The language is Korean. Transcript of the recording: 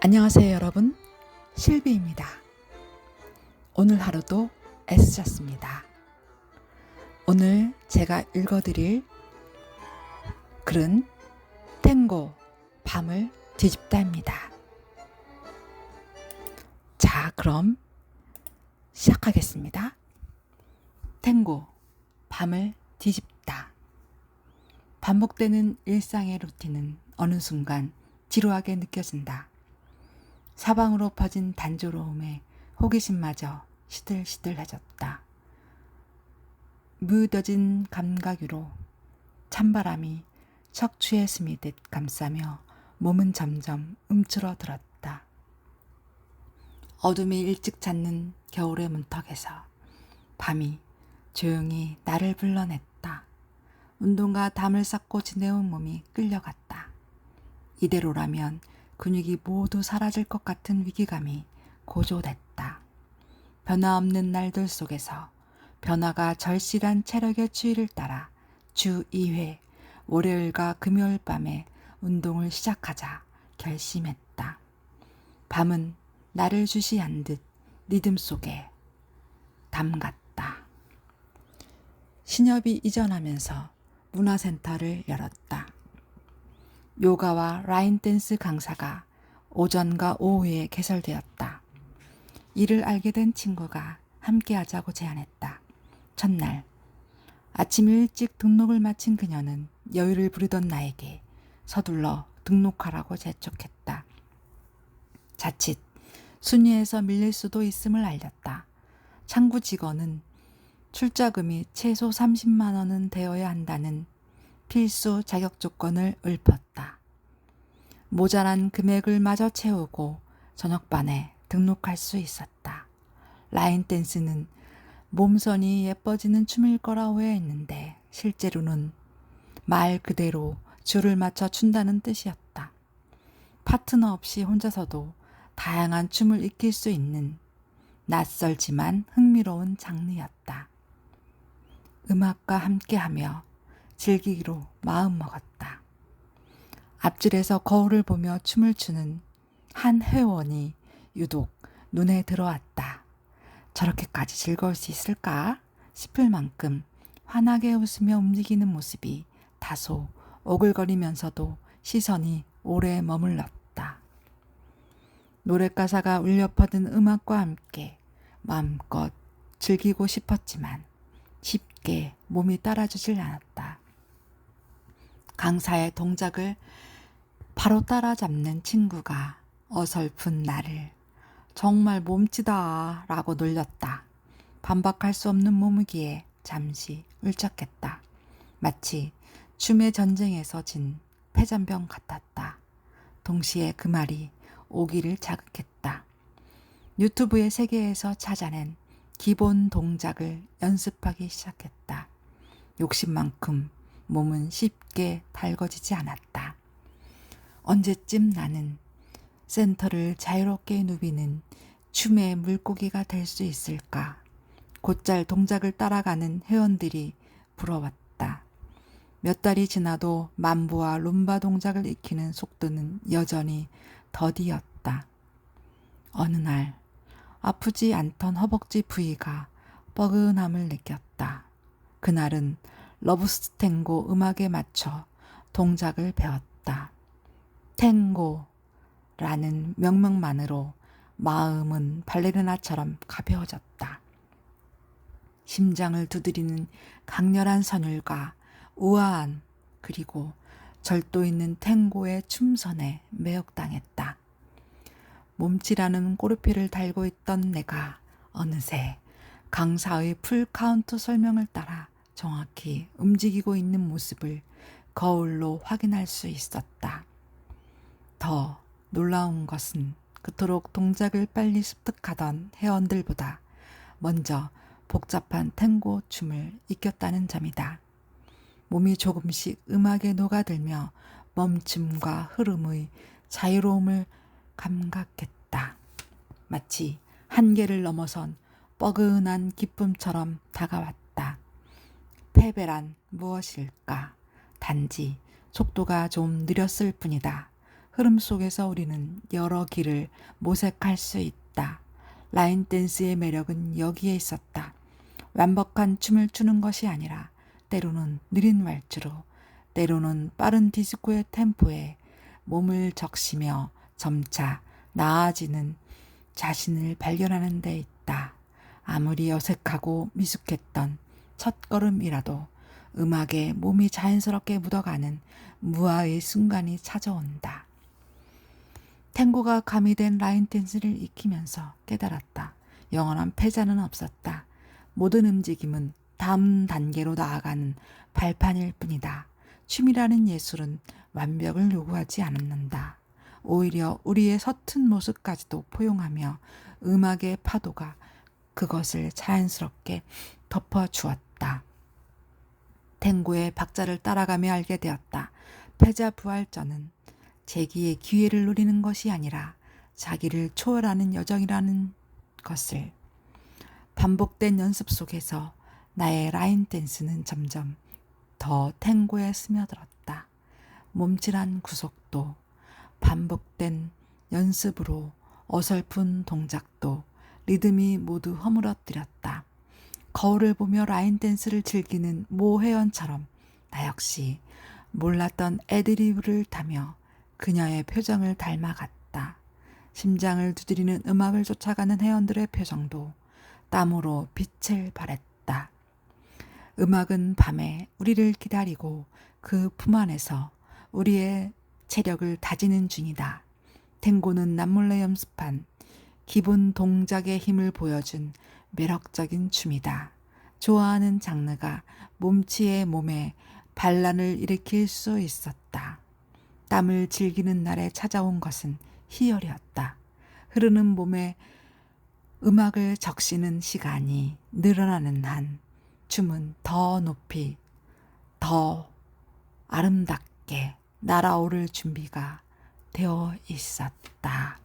안녕하세요, 여러분. 실비입니다. 오늘 하루도 애쓰셨습니다. 오늘 제가 읽어드릴 글은 탱고 밤을 뒤집다입니다. 자, 그럼 시작하겠습니다. 탱고 밤을 뒤집다. 반복되는 일상의 루틴은 어느 순간 지루하게 느껴진다. 사방으로 퍼진 단조로움에 호기심마저 시들시들해졌다. 무뎌진 감각 위로 찬바람이 척추에 스미듯 감싸며 몸은 점점 움츠러들었다. 어둠이 일찍 잦는 겨울의 문턱에서 밤이 조용히 나를 불러냈다. 운동과 담을 쌓고 지내온 몸이 끌려갔다. 이대로라면 근육이 모두 사라질 것 같은 위기감이 고조됐다. 변화없는 날들 속에서 변화가 절실한 체력의 추이를 따라 주 2회 월요일과 금요일 밤에 운동을 시작하자 결심했다. 밤은 나를 주시한 듯 리듬 속에 담갔다. 신협이 이전하면서 문화센터를 열었다. 요가와 라인 댄스 강사가 오전과 오후에 개설되었다. 이를 알게 된 친구가 함께 하자고 제안했다. 첫날 아침 일찍 등록을 마친 그녀는 여유를 부리던 나에게 서둘러 등록하라고 재촉했다. 자칫 순위에서 밀릴 수도 있음을 알렸다. 창구 직원은 출자금이 최소 30만 원은 되어야 한다는 필수 자격 조건을 읊었다. 모자란 금액을 마저 채우고 저녁반에 등록할 수 있었다. 라인 댄스는 몸선이 예뻐지는 춤일 거라 오해했는데 실제로는 말 그대로 줄을 맞춰 춘다는 뜻이었다. 파트너 없이 혼자서도 다양한 춤을 익힐 수 있는 낯설지만 흥미로운 장르였다. 음악과 함께하며 즐기기로 마음먹었다. 앞줄에서 거울을 보며 춤을 추는 한 회원이 유독 눈에 들어왔다. 저렇게까지 즐거울 수 있을까 싶을 만큼 환하게 웃으며 움직이는 모습이 다소 오글거리면서도 시선이 오래 머물렀다. 노래 가사가 울려 퍼든 음악과 함께 마음껏 즐기고 싶었지만 쉽게 몸이 따라주질 않았다. 강사의 동작을 바로 따라잡는 친구가 어설픈 나를 정말 몸치다 라고 놀렸다. 반박할 수 없는 몸무기에 잠시 울적했다. 마치 춤의 전쟁에서 진 패잔병 같았다. 동시에 그 말이 오기를 자극했다. 유튜브의 세계에서 찾아낸 기본 동작을 연습하기 시작했다. 욕심만큼 몸은 쉽게 달궈지지 않았다. 언제쯤 나는 센터를 자유롭게 누비는 춤의 물고기가 될 수 있을까? 곧잘 동작을 따라가는 회원들이 부러웠다. 몇 달이 지나도 만보와 룸바 동작을 익히는 속도는 여전히 더디였다. 어느 날 아프지 않던 허벅지 부위가 뻐근함을 느꼈다. 그날은 러브스탱고 음악에 맞춰 동작을 배웠다. 탱고라는 명명만으로 마음은 발레리나처럼 가벼워졌다. 심장을 두드리는 강렬한 선율과 우아한 그리고 절도 있는 탱고의 춤선에 매혹당했다. 몸치라는 꼬르피를 달고 있던 내가 어느새 강사의 풀 카운트 설명을 따라 정확히 움직이고 있는 모습을 거울로 확인할 수 있었다. 더 놀라운 것은 그토록 동작을 빨리 습득하던 회원들보다 먼저 복잡한 탱고 춤을 익혔다는 점이다. 몸이 조금씩 음악에 녹아들며 멈춤과 흐름의 자유로움을 감각했다. 마치 한계를 넘어선 뻐근한 기쁨처럼 다가왔다. 패배란 무엇일까? 단지 속도가 좀 느렸을 뿐이다. 흐름 속에서 우리는 여러 길을 모색할 수 있다. 라인 댄스의 매력은 여기에 있었다. 완벽한 춤을 추는 것이 아니라 때로는 느린 왈츠로, 때로는 빠른 디스코의 템포에 몸을 적시며 점차 나아지는 자신을 발견하는 데 있다. 아무리 어색하고 미숙했던 첫걸음이라도 음악에 몸이 자연스럽게 묻어가는 무아의 순간이 찾아온다. 탱고가 가미된 라인 댄스를 익히면서 깨달았다. 영원한 패자는 없었다. 모든 움직임은 다음 단계로 나아가는 발판일 뿐이다. 춤이라는 예술은 완벽을 요구하지 않는다. 오히려 우리의 서툰 모습까지도 포용하며 음악의 파도가 그것을 자연스럽게 덮어주었다. 탱고의 박자를 따라가며 알게 되었다. 패자 부활전은 재기의 기회를 노리는 것이 아니라 자기를 초월하는 여정이라는 것을 반복된 연습 속에서 나의 라인 댄스는 점점 더 탱고에 스며들었다. 몸질한 구속도 반복된 연습으로 어설픈 동작도 리듬이 모두 허물어뜨렸다. 거울을 보며 라인 댄스를 즐기는 모 회원처럼 나 역시 몰랐던 애드리브를 타며 그녀의 표정을 닮아갔다. 심장을 두드리는 음악을 쫓아가는 회원들의 표정도 땀으로 빛을 발했다. 음악은 밤에 우리를 기다리고 그 품 안에서 우리의 체력을 다지는 중이다. 탱고는 남몰래 연습한 기본 동작의 힘을 보여준 매력적인 춤이다. 좋아하는 장르가 몸치의 몸에 반란을 일으킬 수 있었다. 땀을 즐기는 날에 찾아온 것은 희열이었다. 흐르는 몸에 음악을 적시는 시간이 늘어나는 한 춤은 더 높이, 더 아름답게 날아오를 준비가 되어 있었다.